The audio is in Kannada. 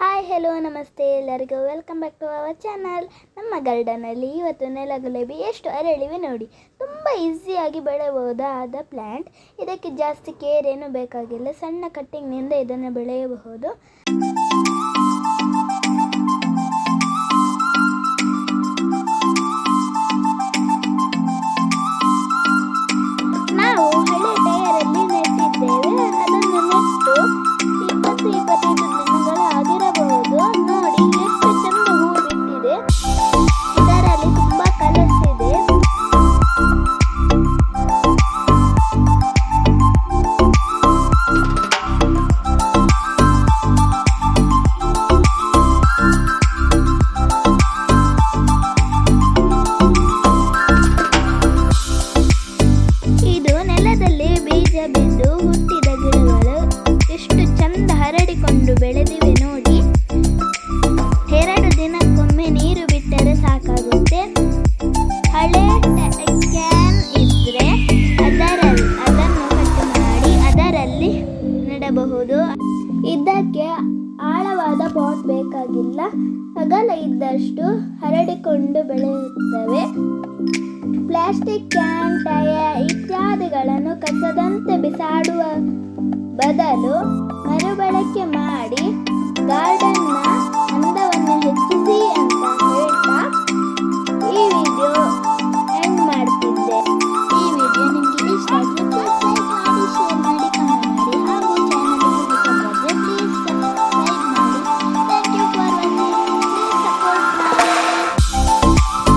ಹಾಯ್ ಹೆಲೋ ನಮಸ್ತೆ ಎಲ್ಲರಿಗೂ. Welcome back to our channel ನಮ್ಮ ಗಾರ್ಡನಲ್ಲಿ ಇವತ್ತು ನೆಲ ಗುಲಾಬಿ ಎಷ್ಟು ಅರಳಿವೆ ನೋಡಿ. ತುಂಬ ಈಸಿಯಾಗಿ ಬೆಳೆಯಬಹುದಾದ ಪ್ಲ್ಯಾಂಟ್ ಇದಕ್ಕೆ ಜಾಸ್ತಿ ಕೇರ್ ಏನು ಬೇಕಾಗಿಲ್ಲ. ಸಣ್ಣ ಕಟ್ಟಿಂಗ್ನಿಂದ ಇದನ್ನು ಬೆಳೆಯಬಹುದು. ಬೀಜ ಬಿದ್ದು ಹುಟ್ಟಿದ ಗಿಡಗಳು ಎಷ್ಟು ಚಂದ ಹರಡಿಕೊಂಡು ಬೆಳೆದಿವೆ ನೋಡಿ. ಎರಡು ದಿನಕ್ಕೊಮ್ಮೆ ನೀರು ಬಿಟ್ಟರೆ ಸಾಕಾಗುತ್ತೆ. ಹಳೆ ಕ್ಯಾನ್ ಇದ್ರೆ ಅದರಲ್ಲಿ ಅದನ್ನು ಕಟ್ಟು ಮಾಡಿ ಅದರಲ್ಲಿ ನೆಡಬಹುದು. ಇದಕ್ಕೆ ಆಳವಾದ ಪಾಟ್ ಬೇಕಾಗಿಲ್ಲ. ಅಗಲ ಇದ್ದಷ್ಟು ಹರಡಿಕೊಂಡು ಬೆಳೆಯುತ್ತವೆ. ಪ್ಲಾಸ್ಟಿಕ್ ಕ್ಯಾನ್ ಟಯರ್ ಕಸದಂತೆ ಬಿಸಾಡುವ ಬದಲು ಮರುಬಳಕೆ ಮಾಡಿ